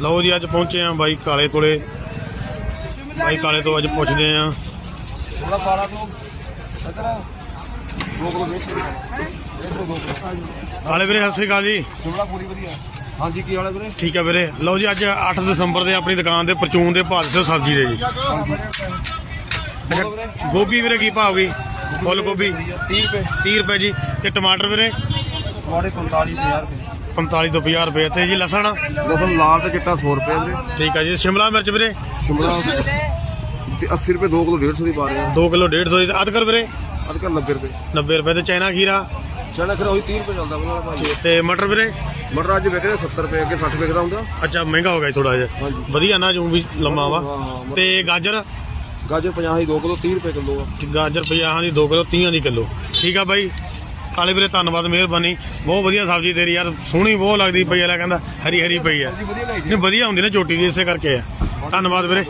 ਲਓ ਜੀ ਅੱਜ ਪਹੁੰਚੇ ਆ ਬਾਈ ਕਾਲੇ ਕੋਲੇ। ਬਾਈ ਕਾਲੇ ਤੋਂ ਅੱਜ ਪੁੱਛਦੇ ਆ ਕਿਲੋ ਵੀਰੇ ਸਤਿ ਸ੍ਰੀ ਅਕਾਲ ਜੀ। ਸ਼ਿਮਲਾ ਪੂਰੀ ਵਧੀਆ ਹਾਂਜੀ ਕੀ ਹਾਲ ਹੈ ਵੀਰੇ? ਠੀਕ ਆ ਵੀਰੇ। ਲਓ ਜੀ ਅੱਜ 8 ਦਸੰਬਰ ਦੇ ਆਪਣੀ ਦੁਕਾਨ ਦੇ ਪਰਚੂਨ ਦੇ ਭਾਅ ਦੱਸੋ ਸਬਜ਼ੀ ਦੇ ਜੀ। ਗੋਭੀ ਵੀਰੇ ਕੀ ਭਾਅ ਗਈ? ਫੁੱਲ ਗੋਭੀ। 30 ਰੁਪਏ। 30 ਰੁਪਏ ਜੀ। ਤੇ ਟਮਾਟਰ ਵੀਰੇ? ਤੁਹਾਡੇ 45000 ਰੁਪਏ। 45 ਤੋਂ 50 ਰੁਪਏ ਤੇ ਜੀ ਲਸਣ। ਲਸਣ ਲਾਲ ਤੇ ਚਿੱਟਾ 100 ਰੁਪਏ ਵੀਰੇ। ਠੀਕ ਆ ਜੀ ਸ਼ਿਮਲਾ ਮਿਰਚ ਵੀਰੇ। ਸ਼ਿਮਲਾ ਤੇ 80 ਰੁਪਏ 2 ਕਿਲੋ 150 ਦੀ ਪਾ ਰਹੇ ਆ। 2 ਕਿਲੋ 150 ਦੀ ਅਦਕਰ ਵੀਰੇ। ਅਦਕਰ 90 ਰੁਪਏ। 90 ਰੁਪਏ ਤੇ ਚਾਈਨਾ ਖੀਰਾ। ਚਣਾ ਫਿਰ ਉਹੀ 30 ਰੁਪਏ ਚੱਲਦਾ ਉਹਨਾਂ ਦਾ ਤੇ ਮਟਰ ਵੀਰੇ। ਮਟਰ ਅੱਜ ਵਿਕ ਰਿਹਾ 70 ਰੁਪਏ ਅੱਗੇ 60 ਵਿਕਦਾ ਹੁੰਦਾ। ਅੱਛਾ ਮਹਿੰਗਾ ਹੋ ਗਿਆ ਥੋੜਾ ਜਿਹਾ। ਵਧੀਆ ਨਾ ਜੂ ਵੀ ਲੰਮਾ ਵਾ। ਤੇ ਗਾਜਰ? ਗਾਜਰ 50 ਦੀ 2 ਕਿਲੋ 30 ਰੁਪਏ ਕਿਲੋ ਆ। ਗਾਜਰ 50 ਦੀ 2 ਕਿਲੋ 30 ਦੀ ਕਿਲੋ। ਠੀਕ ਆ ਬਾਈ। ਕਾਲੇ ਵੀਰੇ, ਧੰਨਵਾਦ, ਮਿਹਰਬਾਨੀ। ਬਹੁਤ ਵਧੀਆ ਸਬਜ਼ੀ ਤੇਰੀ ਯਾਰ, ਸੋਹਣੀ ਬਹੁਤ ਲੱਗਦੀ ਪਈ ਆ, ਲੈ ਕਹਿੰਦਾ ਹਰੀ ਹਰੀ ਪਈ ਆ। ਵਧੀਆ ਨਹੀਂ, ਵਧੀਆ ਹੁੰਦੀ ਨਾ ਚੋਟੀ ਦੀ, ਇਸੇ ਕਰਕੇ ਆ। ਧੰਨਵਾਦ ਵੀਰੇ।